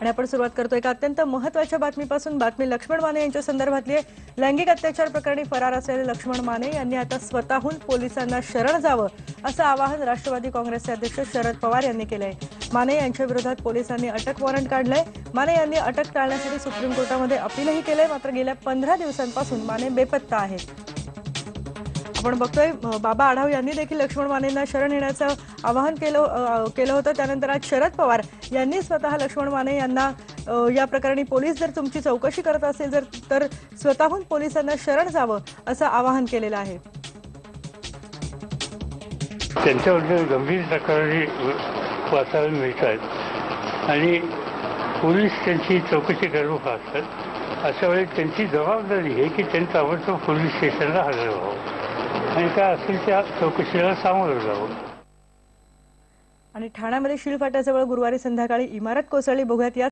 आणि आपण सुरुवात करतो एका अत्यंत महत्त्वाच्या बातमीपासून. बातमी लक्ष्मण माने यांच्या संदर्भातली आहे. लैंगिक अत्याचार प्रकरणी फरार असलेले लक्ष्मण माने यांनी आता स्वतःहून पोलिसांना शरण जावं असं आवाहन राष्ट्रवादी काँग्रेसचे अध्यक्ष शरद पवार यांनी केलंय. माने यांच्या विरोधात पोलिसांनी अटक वॉरंट काढलंय. माने यांनी अटक टाळण्यासाठी सुप्रीम कोर्टामध्ये अपीलही केलंय. मात्र गेल्या पंधरा दिवसांपासून माने बेपत्ता आहेत. आपण बघतोय बाबा आढाव यांनी देखील लक्ष्मण मानेंना शरण येण्याचं आवाहन केलं केलं होतं. त्यानंतर आज शरद पवार यांनी स्वतः लक्ष्मण माने यांना या प्रकरणी पोलीस जर तुमची चौकशी करत असेल जर तर स्वतःहून पोलिसांना शरण जावं असं आवाहन केलेलं आहे. त्यांच्याबद्दल गंभीर तक्रारी वाचायला मिळत आहेत आणि पोलीस त्यांची चौकशी करू पाहतात. अशा वेळी त्यांची जबाबदारी आहे की त्यांचं आवडतो पोलीस स्टेशनला हजर व्हावं. आणि काय असेल त्या चौकशीला सामोरं जावं. आणि ठाण्यामध्ये शिलफाट्याजवळ गुरुवारी संध्याकाळी इमारत कोसळली. बघूयात या